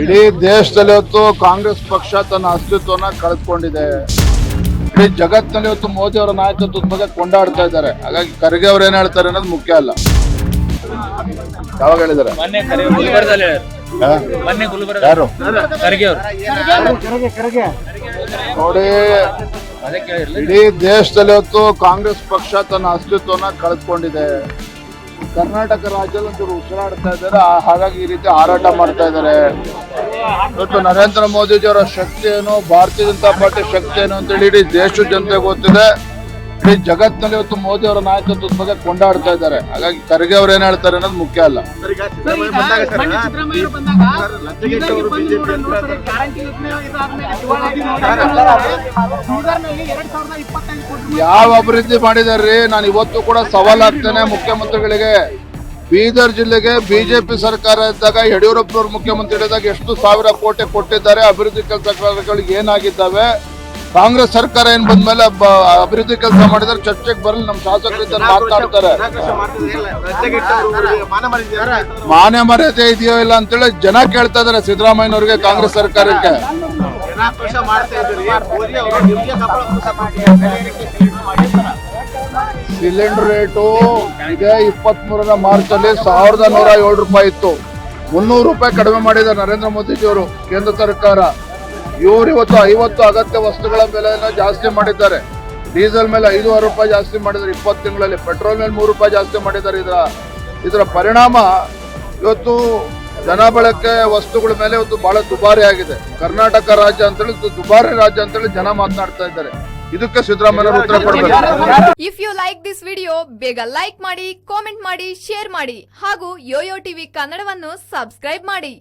ಇಡೀ ದೇಶದಲ್ಲಿ ಇವತ್ತು ಕಾಂಗ್ರೆಸ್ ಪಕ್ಷ ತನ್ನ ಅಸ್ತಿತ್ವನ ಕಳೆದುಕೊಂಡಿದೆ. ಇಡೀ ಜಗತ್ತಿನಲ್ಲಿ ಇವತ್ತು ಮೋದಿ ಅವರ ನಾಯಕತ್ವದ ಬಗ್ಗೆ ಕೊಂಡಾಡ್ತಾ ಇದ್ದಾರೆ. ಹಾಗಾಗಿ ಖರ್ಗೆ ಅವ್ರು ಏನ್ ಹೇಳ್ತಾರೆ ಅನ್ನೋದು ಮುಖ್ಯ ಅಲ್ಲ. ಯಾವಾಗ ಹೇಳಿದ್ದಾರೆ. ಹಾ? ಯಾರು? ನೋಡಿ ಇಡೀ ದೇಶದಲ್ಲಿ ಇವತ್ತು ಕಾಂಗ್ರೆಸ್ ಪಕ್ಷ ತನ್ನ ಅಸ್ತಿತ್ವನ ಕಳೆದುಕೊಂಡಿದೆ. ಕರ್ನಾಟಕ ರಾಜ್ಯದಲ್ಲಿ ಒಂಚೂರು ಉಸಿರಾಡ್ತಾ ಇದ್ದಾರೆ. ಹಾಗಾಗಿ ಈ ರೀತಿ ಹಾರಾಟ ಮಾಡ್ತಾ ಇದ್ದಾರೆ. ಇವತ್ತು ನರೇಂದ್ರ ಮೋದಿಜಿ ಅವರ ಶಕ್ತಿ ಏನು ಭಾರತೀಯ ಜನತಾ ಪಾರ್ಟಿ ಶಕ್ತಿ ಏನು ಅಂತೇಳಿ ಇಡೀ ದೇಶದ ಜನತೆ ಗೊತ್ತಿದೆ. ಇಡೀ ಜಗತ್ತಿನಲ್ಲಿ ಇವತ್ತು ಮೋದಿ ಅವರ ನಾಯಕತ್ವದ ಬಗ್ಗೆ ಕೊಂಡಾಡ್ತಾ ಇದ್ದಾರೆ. ಹಾಗಾಗಿ ಖರ್ಗೆ ಅವ್ರು ಏನ್ ಹೇಳ್ತಾರೆ ಅನ್ನೋದು ಮುಖ್ಯ ಅಲ್ಲ. ಯಾವ ಅಭಿವೃದ್ಧಿ ಮಾಡಿದಾರ್ರಿ? ನಾನು ಇವತ್ತು ಕೂಡ ಸವಾಲಾಗ್ತೇನೆ ಮುಖ್ಯಮಂತ್ರಿಗಳಿಗೆ. ಬೀದರ್ ಜಿಲ್ಲೆಗೆ ಬಿಜೆಪಿ ಸರ್ಕಾರ ಇದ್ದಾಗ ಯಡಿಯೂರಪ್ಪನವ್ರು ಮುಖ್ಯಮಂತ್ರಿ ಇದ್ದಾಗ ಎಷ್ಟು ಸಾವಿರ ಕೋಟಿ ಕೊಟ್ಟಿದ್ದಾರೆ. ಅಭಿವೃದ್ಧಿ ಕೆಲಸ ಕಾರ್ಯಗಳಿಗೆ ಏನಾಗಿದ್ದಾವೆ? ಕಾಂಗ್ರೆಸ್ ಸರ್ಕಾರ ಏನ್ ಬಂದ್ಮೇಲೆ ಬ- ಅಭಿವೃದ್ಧಿ ಕೆಲಸ ಮಾಡಿದ್ರೆ ಚರ್ಚೆಗೆ ಬರಲಿ ನಮ್ಮ ಶಾಸಕರಿಂದ ಮಾತಾಡ್ತಾರೆ. ಮಾನ್ಯ ಮರ್ಯಾದೆ ಇದೆಯೋ ಇಲ್ಲ ಅಂತೇಳಿ ಜನ ಕೇಳ್ತಾ ಇದಾರೆ ಸಿದ್ದರಾಮಯ್ಯನವ್ರಿಗೆ ಕಾಂಗ್ರೆಸ್ ಸರ್ಕಾರಕ್ಕೆ. ಸಿಲಿಂಡರ್ ರೇಟು ಇದೇ ಇಪ್ಪತ್ತ್ ಮೂರನೇ ಮಾರ್ಚ್ ಅಲ್ಲಿ ಸಾವಿರದ ನೂರ ಏಳು ರೂಪಾಯಿ ಇತ್ತು. ಮುನ್ನೂರು ರೂಪಾಯಿ ಕಡಿಮೆ ಮಾಡಿದ್ದಾರೆ ನರೇಂದ್ರ ಮೋದಿಜಿ ಅವರು ಕೇಂದ್ರ ಸರ್ಕಾರ. ಇವರು ಇವತ್ತು ಐವತ್ತು ಅಗತ್ಯ ವಸ್ತುಗಳ ಬೆಲೆಯನ್ನು ಜಾಸ್ತಿ ಮಾಡಿದ್ದಾರೆ. ಡೀಸೆಲ್ ಮೇಲೆ ಐದೂವರೆ ರೂಪಾಯಿ ಜಾಸ್ತಿ ಮಾಡಿದ್ದಾರೆ. ಇಪ್ಪತ್ತು ತಿಂಗಳಲ್ಲಿ ಪೆಟ್ರೋಲ್ ಮೇಲೆ ಮೂರು ರೂಪಾಯಿ ಜಾಸ್ತಿ ಮಾಡಿದ್ದಾರೆ. ಇದರ ಇದರ ಪರಿಣಾಮ ಇವತ್ತು ಜನ ಬಳಕೆ ವಸ್ತುಗಳ ಮೇಲೆ ಇವತ್ತು ಬಹಳ ದುಬಾರಿ ಆಗಿದೆ. ಕರ್ನಾಟಕ ರಾಜ್ಯ ಅಂತೇಳಿ ದುಬಾರಿ ರಾಜ್ಯ ಅಂತೇಳಿ ಜನ ಮಾತನಾಡ್ತಾ ಇದ್ದಾರೆ. ಇದಕ್ಕೆ ಸಿದ್ದರಾಮಯ್ಯ ಉತ್ತರ ಕೊಡಬೇಕು? If you like this video ಬೇಗ ಲೈಕ್ ಮಾಡಿ ಕಾಮೆಂಟ್ ಮಾಡಿ ಶೇರ್ ಮಾಡಿ ಹಾಗೂ ಯೋಯೋ ಟಿವಿ ಕನ್ನಡವನ್ನು ಸಬ್ಸ್ಕ್ರೈಬ್ ಮಾಡಿ.